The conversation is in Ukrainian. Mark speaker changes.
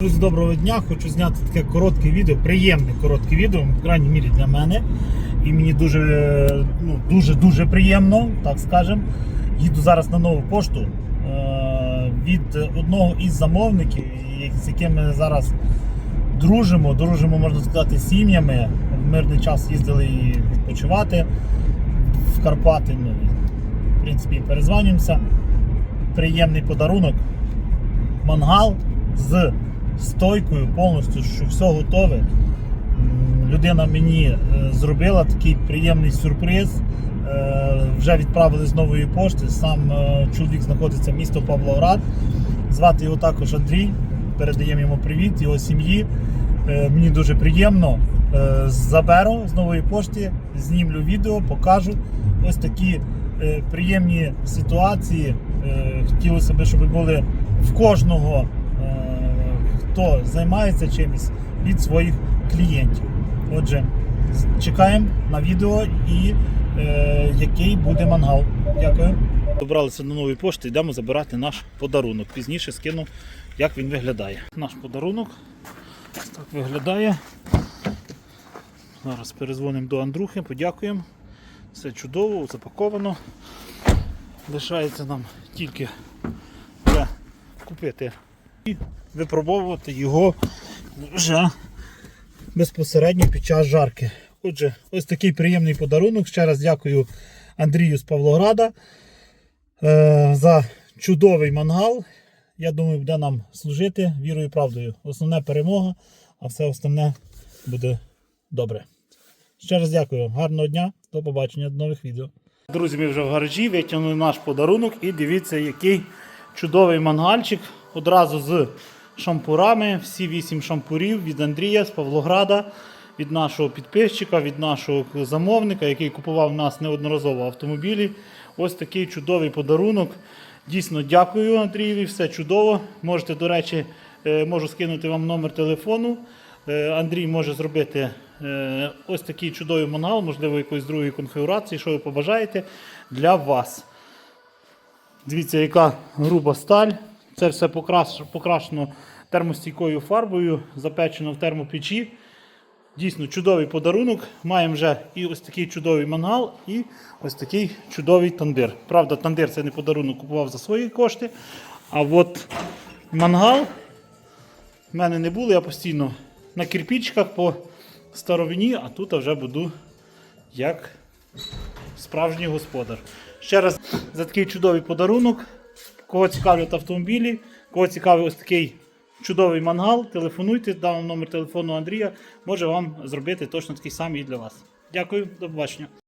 Speaker 1: Друзі, доброго дня. Хочу зняти таке коротке відео, приємне коротке відео, в крайній мірі для мене. І мені дуже ну, дуже дуже приємно, так скажемо. Їду зараз на нову пошту е- від одного із замовників, з якими зараз дружимо, дружимо, можна сказати, сім'ями. В мирний час їздили і відпочивати в Карпати. Ну, в принципі, перезванюємося. Приємний подарунок. Мангал з стойкою повністю, що все готове. Людина мені е, зробила такий приємний сюрприз. Е, Вже відправили з нової пошти. Сам е, чоловік знаходиться місто Павлоград. Звати його також Андрій. Передаємо йому привіт, його сім'ї. Мені дуже приємно. Заберу з нової пошти, знімлю відео, покажу. Ось такі приємні ситуації. Хотілося б, щоб були в кожного, хто займається чимось від своїх клієнтів. Отже, чекаємо на відео і е, який буде мангал. Дякую. Добралися до нової пошти, йдемо забирати наш подарунок. Пізніше скину, як він виглядає. Наш подарунок так виглядає. Зараз перезвонимо до Андрухи, подякуємо. Все чудово, запаковано. Лишається нам тільки купити і випробовувати його вже безпосередньо під час жарки. Отже, ось такий приємний подарунок. Ще раз дякую Андрію з Павлограда е, за чудовий мангал. Я думаю, буде нам служити вірою і правдою. Основне перемога, а все остальне буде добре. Ще раз дякую. Гарного дня, до побачення, до нових відео. Друзі, ми вже в гаражі витягнули наш подарунок і дивіться, який чудовий мангальчик. Одразу з шампурами. Всі вісім шампурів від Андрія з Павлограда, від нашого підписчика, від нашого замовника, який купував у нас неодноразово автомобілі. Ось такий чудовий подарунок. Дійсно, дякую Андрієві, все чудово. Можете, до речі, е, можу скинути вам номер телефону. Е, Андрій може зробити е, ось такий чудовий мангал, можливо, якоїсь другої конфігурації, що ви побажаєте для вас. Дивіться, яка груба сталь. Це все покрашено термостійкою фарбою, запечено в термопечі. Дійсно чудовий подарунок. Маємо вже і ось такий чудовий мангал, і ось такий чудовий тандир. Правда, тандир це не подарунок, купував за свої кошти. А от мангал в мене не було, я постійно на кирпичках по старовині, а тут вже буду як справжній господар. Ще раз за такий чудовий подарунок. Кого цікавлять автомобілі, кого цікавий ось такий чудовий мангал, телефонуйте, дам номер телефону Андрія, може вам зробити точно такий самий для вас. Дякую, до побачення.